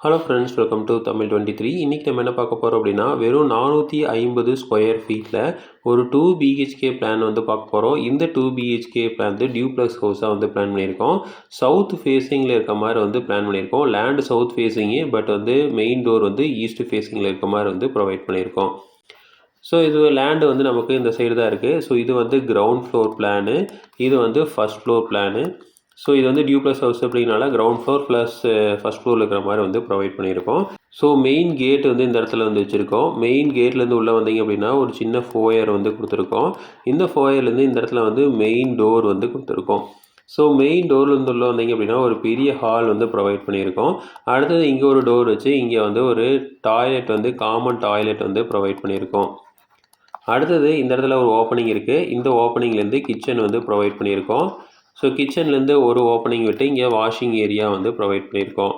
Hello friends welcome to Tamil twenty three இன்றைக்கி நம்ம என்ன பார்க்க போகிறோம் அப்படின்னா வெறும் நானூற்றி ஐம்பது ஸ்கொயர் ஃபீட்டில் ஒரு டூ பிஹெச்கே பிளான் வந்து பார்க்க போகிறோம் இந்த டூ பிஹெச்கே பிளான் வந்து டியூப்ளக்ஸ் ஹவுஸாக வந்து பிளான் பண்ணியிருக்கோம். சவுத் ஃபேஸிங்கில் இருக்க மாதிரி வந்து பிளான் பண்ணியிருக்கோம். லேண்டு சவுத் ஃபேஸிங்கு பட் வந்து மெயின் டோர் வந்து ஈஸ்ட் ஃபேஸிங்கில் இருக்க மாதிரி வந்து ப்ரொவைட் பண்ணியிருக்கோம். ஸோ இது லேண்டு வந்து நமக்கு இந்த சைடு தான் இருக்குது ஸோ இது வந்து கிரவுண்ட் ஃப்ளோர் பிளானு இது வந்து ஃபஸ்ட் ஃப்ளோர் பிளானு ஸோ இது வந்து டியூ ப்ளஸ் ஹவுஸ் அப்படின்னால கிரவுண்ட் ஃப்ளோர் ப்ளஸ் ஃபஸ்ட் ஃப்ளோரில் இருக்கிற மாதிரி வந்து ப்ரொவைட் பண்ணியிருக்கோம். ஸோ மெயின் கேட் வந்து இந்த இடத்துல வந்து வச்சுருக்கோம். மெயின் கேட்லேருந்து உள்ளே வந்தீங்க அப்படின்னா ஒரு சின்ன ஃபோயர் வந்து கொடுத்துருக்கோம். இந்த ஃபோயர்லேருந்து இந்த இடத்துல வந்து மெயின் டோர் வந்து கொடுத்துருக்கோம். ஸோ மெயின் டோர்லேருந்து உள்ளே வந்தீங்க அப்படின்னா ஒரு பெரிய ஹால் வந்து ப்ரொவைட் பண்ணியிருக்கோம். அடுத்தது இங்கே ஒரு டோர் வச்சு இங்கே வந்து ஒரு டாய்லெட் வந்து காமன் டாய்லெட் வந்து ப்ரொவைட் பண்ணியிருக்கோம். அடுத்தது இந்த இடத்துல ஒரு ஓப்பனிங் இருக்குது இந்த ஓப்பனிங்லேருந்து கிச்சன் வந்து ப்ரொவைட் பண்ணியிருக்கோம். ஸோ கிச்சன்லேருந்து ஒரு ஓப்பனிங் விட்டு இங்கே வாஷிங் ஏரியா வந்து ப்ரொவைட் பண்ணியிருக்கோம்.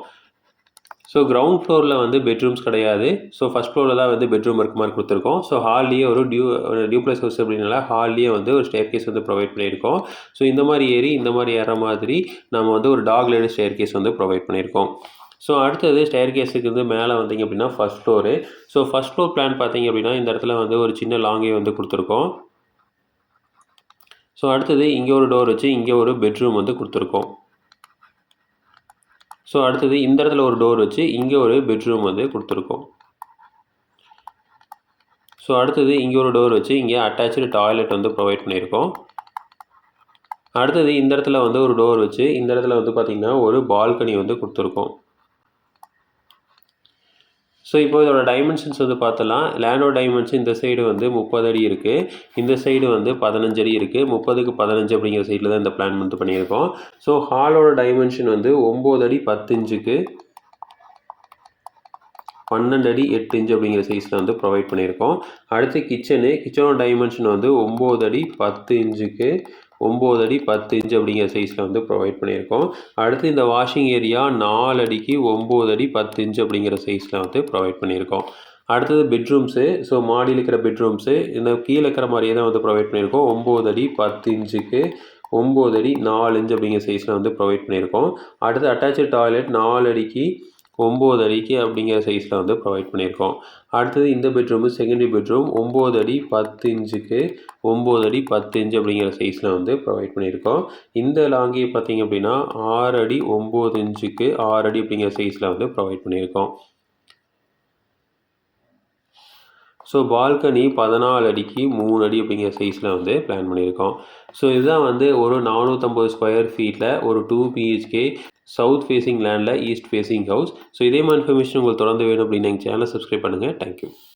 ஸோ கிரவுண்ட் ஃப்ளோரில் வந்து பெட்ரூம்ஸ் கிடையாது. ஸோ ஃபஸ்ட் ஃப்ளோரில் தான் வந்து பெட்ரூம் இருக்க மாதிரி கொடுத்துருக்கோம். ஸோ ஹால்லேயே ஒரு டியூ டியூப்ளஸ் ஹவுஸ் அப்படின்னால ஹால்லேயே வந்து ஒரு ஸ்டேர் கேஸ் வந்து ப்ரொவைட் பண்ணியிருக்கோம். ஸோ இந்த மாதிரி ஏறி இந்த மாதிரி ஏற மாதிரி நம்ம வந்து ஒரு டாக் லேடு ஸ்டேர் கேஸ் வந்து ப்ரொவைட் பண்ணியிருக்கோம். ஸோ அடுத்தது ஸ்டேர் கேஸுக்கு வந்து மேலே வந்தீங்க அப்படின்னா first floor so first floor plan பார்த்தீங்க அப்படின்னா இந்த இடத்துல வந்து ஒரு சின்ன லாங்கே வந்து கொடுத்துருக்கோம். ஸோ அடுத்தது இங்கே ஒரு டோர் வச்சு இங்கே ஒரு பெட்ரூம் வந்து கொடுத்துருக்கோம். ஸோ அடுத்தது இந்த இடத்துல ஒரு டோர் வச்சு இங்கே ஒரு பெட்ரூம் வந்து கொடுத்துருக்கோம். ஸோ அடுத்தது இங்கே ஒரு டோர் வச்சு இங்கே அட்டாச்சு டாய்லெட் வந்து ப்ரொவைட் பண்ணியிருக்கோம். அடுத்தது இந்த இடத்துல வந்து ஒரு டோர் வச்சு இந்த இடத்துல வந்து பார்த்திங்கன்னா ஒரு பால்கனி வந்து கொடுத்துருக்கோம். ஸோ இப்போ இதோட டைமென்ஷன்ஸ் வந்து பார்த்தலாம் லேண்டோட டைமென்ஷன் இந்த சைடு வந்து முப்பது அடி இருக்குது இந்த சைடு வந்து பதினஞ்சு அடி இருக்குது முப்பதுக்கு பதினஞ்சு அப்படிங்கிற சைடில் தான் இந்த பிளான் வந்து பண்ணியிருக்கோம். ஸோ ஹாலோட டைமென்ஷன் வந்து ஒம்பது அடி பத்து இன்ச்சுக்கு பன்னெண்டு அடி எட்டு இன்ச்சு அப்படிங்கிற சைஸில் வந்து ப்ரொவைட் பண்ணியிருக்கோம். அடுத்து கிச்சனு கிச்சனோட டைமென்ஷன் வந்து ஒம்பது அடி பத்து இன்ச்சுக்கு ஒம்பது அடி பத்து இன்ச் அப்படிங்கிற சைஸில் வந்து ப்ரொவைட் பண்ணியிருக்கோம். அடுத்து இந்த வாஷிங் ஏரியா நாலு அடிக்கு ஒம்பது அடி பத்து இன்ச் அப்படிங்கிற சைஸில் வந்து ப்ரொவைட் பண்ணியிருக்கோம். அடுத்தது பெட்ரூம்ஸு ஸோ மாடியில் இருக்கிற பெட்ரூம்ஸு இந்த கீழே இருக்கிற மாதிரியே தான் வந்து ப்ரொவைட் பண்ணியிருக்கோம். ஒம்பது அடி பத்து இன்ச்சுக்கு ஒம்பது அடி நாலு இன்ச் அப்படிங்கிற சைஸில் வந்து ப்ரொவைட் பண்ணியிருக்கோம். அடுத்து அட்டாச்சு டாய்லெட் நாலு அடிக்கு ஒம்பது அடிக்கு அப்படிங்கிற சைஸில் வந்து ப்ரொவைட் பண்ணியிருக்கோம். அடுத்தது இந்த பெட்ரூமு செகண்டரி பெட்ரூம் ஒம்பது அடி பத்து இன்ச்சுக்கு ஒம்பது அடி பத்து இன்ச்சு அப்படிங்கிற சைஸில் வந்து ப்ரொவைட் பண்ணியிருக்கோம். இந்த லாங்கி பார்த்திங்க அப்படின்னா ஆறு அடி ஒம்பது இன்ச்சுக்கு ஆறு அடி அப்படிங்கிற சைஸில் வந்து ப்ரொவைட் பண்ணியிருக்கோம். ஸோ பால்கனி பதினாலு அடிக்கு மூணு அடி அப்படிங்கிற சைஸில் வந்து பிளான் பண்ணியிருக்கோம். ஸோ இதுதான் வந்து ஒரு நானூற்றம்பது ஸ்கொயர் ஃபீட்டில் ஒரு டூ பிஹெச்கே சவுத் ஃபேஸிங் லேண்டில் ஈஸ்ட் ஃபேஸிங் ஹவுஸ் ஸோ இதே மாதிரி இன்ஃபர்மேஷன் உங்களுக்கு தொடர்ந்து வேணும் அப்படின்னு எங்கள் சேனலை சப்ஸ்கிரைப் பண்ணுங்கள் தேங்க்யூ